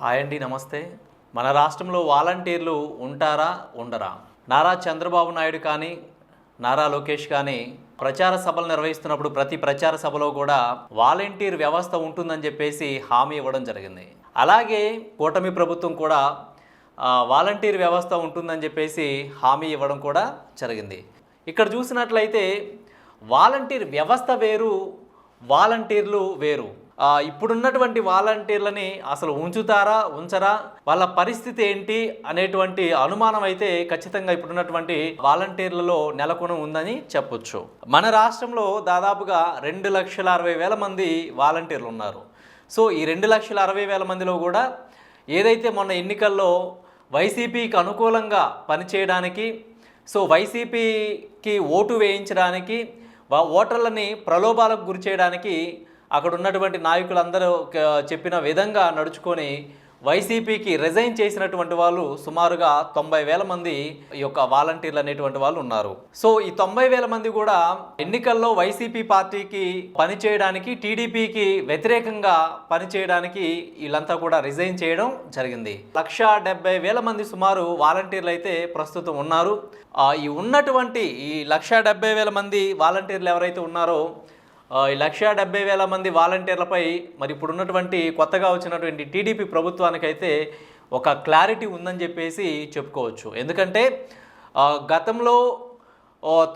Hi అండి నమస్తే. మన రాష్ట్రంలో వాలంటీర్లు ఉంటారా ఉండరా? నారా చంద్రబాబు నాయుడు కానీ నారా లోకేష్ కానీ ప్రచార సభలు నిర్వహిస్తున్నప్పుడు ప్రతి ప్రచార సభలో కూడా వాలంటీర్ వ్యవస్థ ఉంటుందని చెప్పేసి హామీ ఇవ్వడం జరిగింది. అలాగే కూటమి ప్రభుత్వం కూడా వాలంటీర్ వ్యవస్థ ఉంటుందని చెప్పేసి హామీ ఇవ్వడం కూడా జరిగింది. ఇక్కడ చూసినట్లయితే వాలంటీర్ వ్యవస్థ వేరు వాలంటీర్లు వేరు. ఇప్పుడున్నటువంటి వాలంటీర్లని అసలు ఉంచుతారా ఉంచరా వాళ్ళ పరిస్థితి ఏంటి అనేటువంటి అనుమానం అయితే ఖచ్చితంగా ఇప్పుడున్నటువంటి వాలంటీర్లలో నెలకొని ఉందని చెప్పొచ్చు. మన రాష్ట్రంలో దాదాపుగా రెండు లక్షల అరవై వేల మంది వాలంటీర్లు ఉన్నారు. సో ఈ రెండు లక్షల అరవై వేల మందిలో కూడా ఏదైతే మొన్న ఎన్నికల్లో వైసీపీకి అనుకూలంగా పనిచేయడానికి సో వైసీపీకి ఓటు వేయించడానికి ఓటర్లని ప్రలోభాలకు గురి చేయడానికి అక్కడ ఉన్నటువంటి నాయకులందరూ చెప్పిన విధంగా నడుచుకొని వైసీపీకి రిజైన్ చేసినటువంటి వాళ్ళు సుమారుగా తొంభై వేల మంది ఈ యొక్క వాలంటీర్లు అనేటువంటి వాళ్ళు ఉన్నారు. సో ఈ తొంభై వేల మంది కూడా ఎన్నికల్లో వైసీపీ పార్టీకి పనిచేయడానికి టీడీపీకి వ్యతిరేకంగా పనిచేయడానికి వీళ్ళంతా కూడా రిజైన్ చేయడం జరిగింది. లక్ష డెబ్బై వేల మంది సుమారు వాలంటీర్లు అయితే ప్రస్తుతం ఉన్నారు. ఈ ఉన్నటువంటి ఈ లక్ష డెబ్బై వేల మంది వాలంటీర్లు ఎవరైతే ఉన్నారో లక్ష డెబ్బై వేల మంది వాలంటీర్లపై మరి ఇప్పుడు ఉన్నటువంటి కొత్తగా వచ్చినటువంటి టీడీపీ ప్రభుత్వానికైతే ఒక క్లారిటీ ఉందని చెప్పేసి చెప్పుకోవచ్చు. ఎందుకంటే గతంలో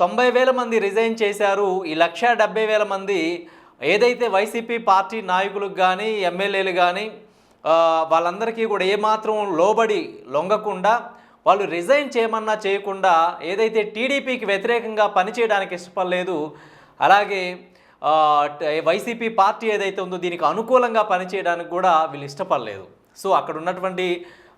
తొంభై వేల మంది రిజైన్ చేశారు. ఈ లక్ష డెబ్బై వేల మంది ఏదైతే వైసీపీ పార్టీ నాయకులకు కానీ ఎమ్మెల్యేలు కానీ వాళ్ళందరికీ కూడా ఏమాత్రం లోబడి లొంగకుండా వాళ్ళు రిజైన్ చేయమన్నా చేయకుండా ఏదైతే టీడీపీకి వ్యతిరేకంగా పనిచేయడానికి ఇష్టపడలేదు అలాగే వైసీపీ పార్టీ ఏదైతే ఉందో దీనికి అనుకూలంగా పనిచేయడానికి కూడా వీళ్ళు ఇష్టపడలేదు. సో అక్కడ ఉన్నటువంటి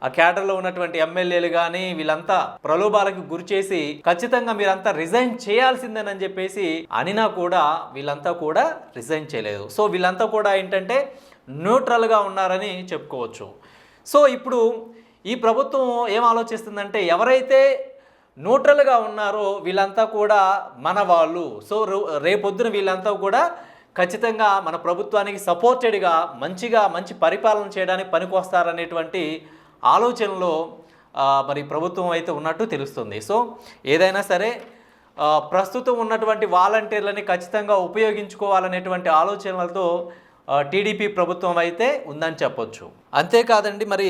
ఆ క్యాడర్లో ఉన్నటువంటి ఎమ్మెల్యేలు కానీ వీళ్ళంతా ప్రలోభాలకు గురి చేసి ఖచ్చితంగా మీరంతా రిజైన్ చేయాల్సిందేనని చెప్పేసి అనినా కూడా వీళ్ళంతా కూడా రిజైన్ చేయలేదు. సో వీళ్ళంతా కూడా ఏంటంటే న్యూట్రల్గా ఉన్నారని చెప్పుకోవచ్చు. సో ఇప్పుడు ఈ ప్రభుత్వం ఏం ఆలోచిస్తుందంటే ఎవరైతే న్యూట్రల్గా ఉన్నారో వీళ్ళంతా కూడా మన వాళ్ళు. సో రేపొద్దున వీళ్ళంతా కూడా ఖచ్చితంగా మన ప్రభుత్వానికి సపోర్టెడ్గా మంచిగా మంచి పరిపాలన చేయడానికి పనికొస్తారనేటువంటి ఆలోచనలో మరి ప్రభుత్వం అయితే ఉన్నట్టు తెలుస్తుంది. సో ఏదైనా సరే ప్రస్తుతం ఉన్నటువంటి వాలంటీర్లని ఖచ్చితంగా ఉపయోగించుకోవాలనేటువంటి ఆలోచనలతో టీడీపీ ప్రభుత్వం అయితే ఉందని చెప్పొచ్చు. అంతేకాదండి మరి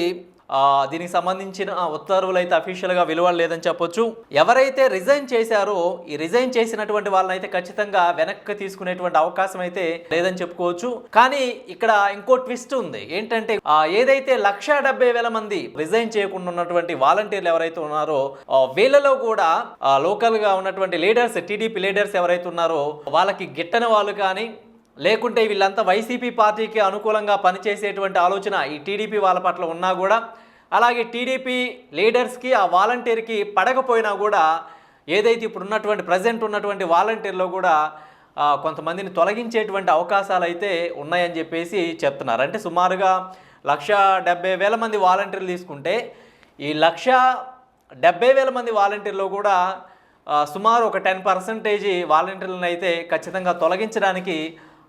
దీనికి సంబంధించిన ఉత్తర్వులు అయితే అఫీషియల్గా విలువలేదని చెప్పొచ్చు. ఎవరైతే రిజైన్ చేశారో ఈ రిజైన్ చేసినటువంటి వాళ్ళని అయితే ఖచ్చితంగా వెనక్కి తీసుకునేటువంటి అవకాశం అయితే లేదని చెప్పుకోవచ్చు. కానీ ఇక్కడ ఇంకో ట్విస్ట్ ఉంది. ఏంటంటే ఏదైతే లక్ష డెబ్బై వేల మంది రిజైన్ చేయకుండా ఉన్నటువంటి వాలంటీర్లు ఎవరైతే ఉన్నారో వీళ్ళలో కూడా లోకల్గా ఉన్నటువంటి లీడర్స్ టీడీపీ లీడర్స్ ఎవరైతే ఉన్నారో వాళ్ళకి గిట్టని వాళ్ళు కానీ లేకుంటే వీళ్ళంతా వైసీపీ పార్టీకి అనుకూలంగా పనిచేసేటువంటి ఆలోచన ఈ టీడీపీ వాళ్ళ పట్ల ఉన్నా కూడా. అలాగే టీడీపీ లీడర్స్కి ఆ వాలంటీర్కి పడకపోయినా కూడా ఏదైతే ఇప్పుడు ఉన్నటువంటి ప్రజెంట్ ఉన్నటువంటి వాలంటీర్లో కూడా కొంతమందిని తొలగించేటువంటి అవకాశాలు అయితే ఉన్నాయని చెప్పేసి చెప్తున్నారు. అంటే సుమారుగా లక్ష డెబ్బై వేల మంది వాలంటీర్లు తీసుకుంటే ఈ లక్ష డెబ్బై వేల మంది వాలంటీర్లో కూడా సుమారు ఒక టెన్ పర్సెంటేజ్ వాలంటీర్లను అయితే ఖచ్చితంగా తొలగించడానికి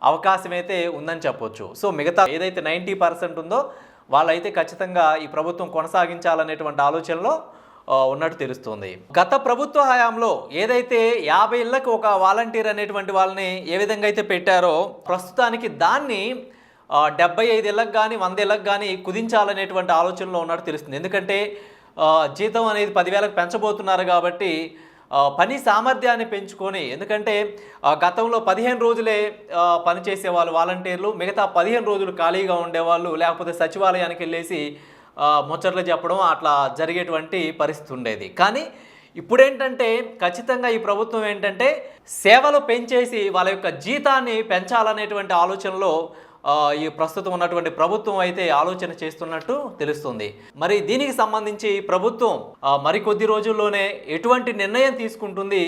అవకాశం అయితే ఉందని చెప్పొచ్చు. సో మిగతా ఏదైతే నైంటీ పర్సెంట్ ఉందో వాళ్ళైతే ఖచ్చితంగా ఈ ప్రభుత్వం కొనసాగించాలనేటువంటి ఆలోచనలో ఉన్నట్టు తెలుస్తుంది. గత ప్రభుత్వ హయాంలో ఏదైతే యాభై ఇళ్ళకు ఒక వాలంటీర్ అనేటువంటి వాళ్ళని ఏ విధంగా అయితే పెట్టారో ప్రస్తుతానికి దాన్ని డెబ్బై ఐదు ఇళ్ళకి కానీ వంద ఇళ్ళకి కానీ కుదించాలనేటువంటి ఆలోచనలో ఉన్నట్టు తెలుస్తుంది. ఎందుకంటే జీతం అనేది పదివేలకు పెంచబోతున్నారు కాబట్టి పని సామర్థ్యాన్ని పెంచుకొని ఎందుకంటే గతంలో పదిహేను రోజులే పనిచేసేవాళ్ళు వాళ్ళు వాలంటీర్లు మిగతా పదిహేను రోజులు ఖాళీగా ఉండేవాళ్ళు లేకపోతే సచివాలయానికి వెళ్ళేసి ముచ్చట్లు చెప్పడం అట్లా జరిగేటువంటి పరిస్థితి ఉండేది. కానీ ఇప్పుడేంటంటే ఖచ్చితంగా ఈ ప్రభుత్వం ఏంటంటే సేవలు పెంచేసి వాళ్ళ యొక్క జీతాన్ని పెంచాలనేటువంటి ఆలోచనలో ఈ ప్రస్తుతం ఉన్నటువంటి ప్రభుత్వం అయితే ఆలోచన చేస్తున్నట్టు తెలుస్తుంది. మరి దీనికి సంబంధించి ప్రభుత్వం మరికొద్ది రోజుల్లోనే ఎటువంటి నిర్ణయం తీసుకుంటుంది?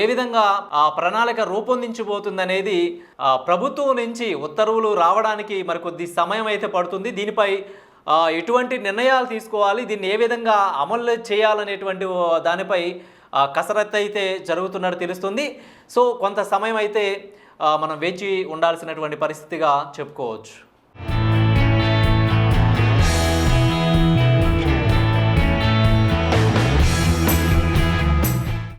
ఏ విధంగా ఆ ప్రణాళిక రూపొందించబోతుంది అనేది ప్రభుత్వం నుంచి ఉత్తర్వులు రావడానికి మరికొద్ది సమయం అయితే పడుతుంది. దీనిపై ఎటువంటి నిర్ణయాలు తీసుకోవాలి? దీన్ని ఏ విధంగా అమలు చేయాలనేటువంటి దానిపై కసరత్తు అయితే జరుగుతున్నట్టు తెలుస్తుంది. సో కొంత సమయం అయితే మనం వేచి ఉండాల్సినటువంటి పరిస్థితిగా చెప్పుకోవచ్చు.